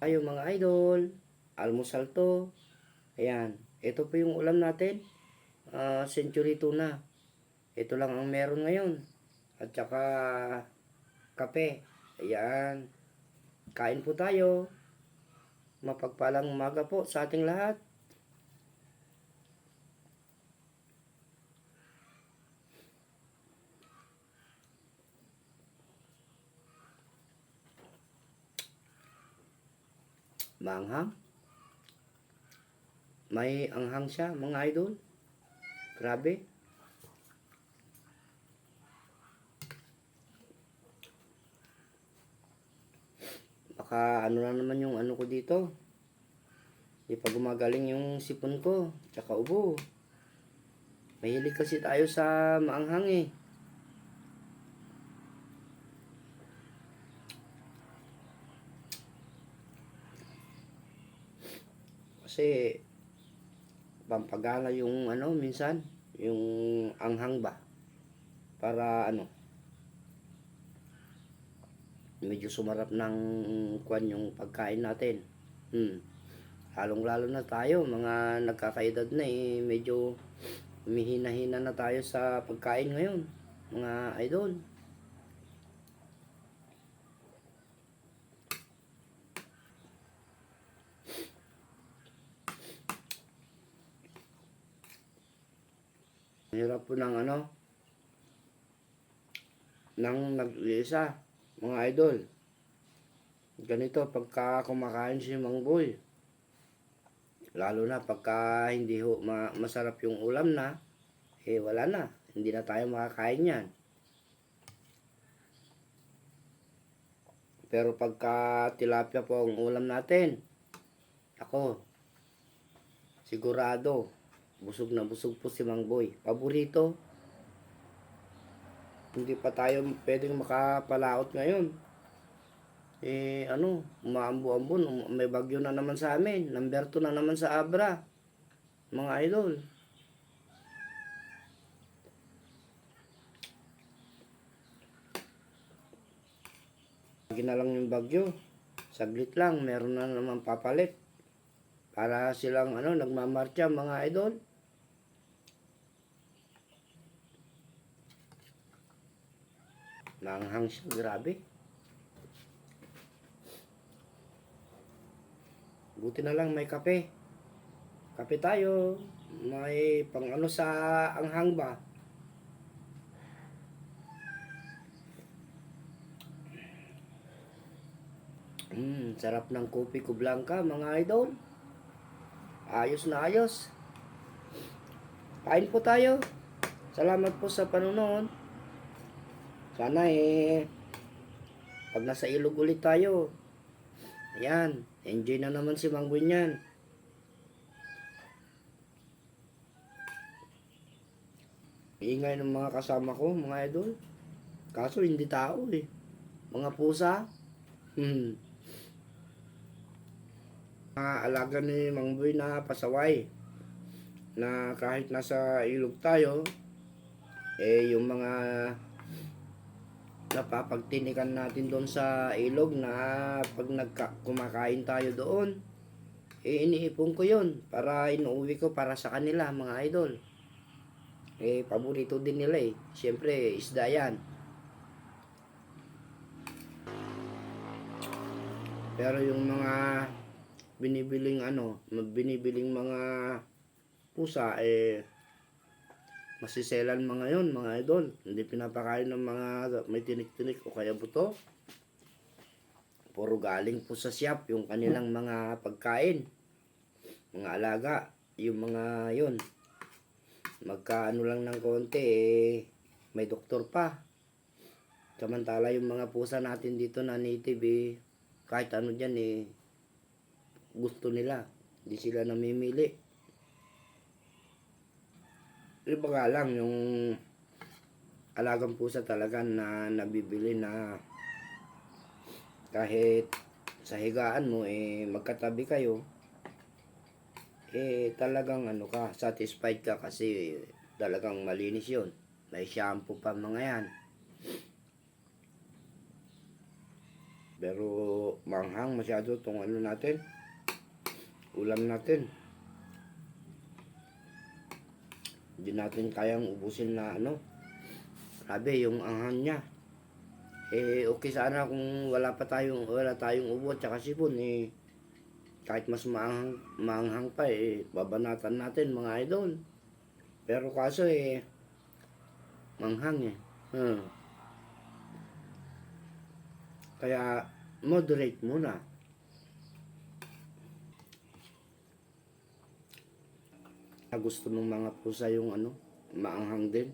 kayo mga idol. Almusal to. Ayan. Ito po yung ulam natin. Ah, century tuna. Ito lang ang meron ngayon. At saka kape. Ayan. Kain po tayo. Mapagpalang umaga po sa ating lahat. Maanghang. May anghang siya, mga idol. Grabe. Baka ano na naman yung ano ko dito. Di pa gumagaling yung sipon ko. Tsaka ubo. Mahilig kasi tayo sa maanghang eh. Kasi pampagana yung ano minsan yung anghang ba? Para ano medyo sumarap ng kwan yung pagkain natin. Hmm. halong lalo na tayo mga nagkakaedad na eh medyo humihina-hina na tayo sa pagkain ngayon mga idol Hirap po ng ano, ng nag-iisa, mga idol. Ganito, pagka kumakain si Mang Boy, lalo na pagka hindi ho ma- masarap yung ulam na, eh wala na, hindi na tayo makakain yan. Pero pagka tilapia po ang ulam natin, ako, sigurado, Busog na busog po si Mang Boy. Paborito. Hindi pa tayo pwedeng makapalaot ngayon. Eh, ano, umaambo-ambon. Um- May bagyo na naman sa amin. Number 2 na naman sa Abra. Mga idol. Lagi na lang yung bagyo. Saglit lang, meron na naman papalit. Para silang ano, nagmamarcha mga idol. Nanghang siya, grabe. Buti na lang may kape. Kape tayo. May pang ano sa anghang ba? Hmm, sarap ng kopi ko blanca mga idol. Ayos na ayos. Kain po tayo. Salamat po sa panonood. Sana eh, pag nasa ilog ulit tayo, ayan, enjoy na naman si Mang Boy niyan. Ingay ng mga kasama ko, mga idol. Kaso hindi tao eh. Mga pusa. Hmm. Mga alaga ni Mang Boy na pasaway. Na kahit nasa ilog tayo, eh yung mga napapagtinikan natin doon sa ilog na pag nagka, kumakain tayo doon, eh iniipon ko yun para inuwi ko para sa kanila mga idol. Eh paborito din nila eh. Siyempre isda yan. Pero yung mga binibiling ano, binibiling mga pusa eh masiselan mga yon mga idol. Hindi pinapakain ng mga may tinik-tinik o kaya buto. Puro galing po sa siyap yung kanilang mga pagkain. Mga alaga. Yung mga yon Magkaano lang ng konti eh, may doktor pa. Samantala yung mga pusa natin dito na native eh, kahit ano dyan eh, gusto nila. Hindi sila namimili. Iba nga lang yung alagang pusa talaga na nabibili na kahit sa higaan mo eh magkatabi kayo eh talagang ano ka satisfied ka kasi talagang malinis yun may shampoo pa mga yan Pero manghang masyado tong ano natin. Ulam natin. Hindi natin kayang ubusin na ano. Grabe yung anghang niya. Eh okay sana kung wala pa tayong wala tayong ubo at saka sipon eh kahit mas maanghang, maanghang pa eh babanatan natin mga idol. Pero kaso eh manghang eh. Hmm. Kaya moderate muna. Gusto ng mga pusa yung ano, maanghang din.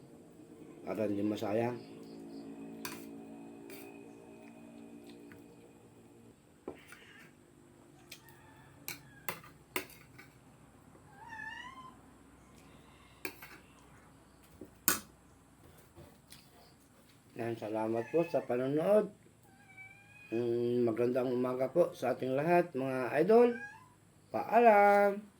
Para hindi masayang. Yan, salamat po sa panonood. Mm, magandang umaga po sa ating lahat, mga idol. Paalam!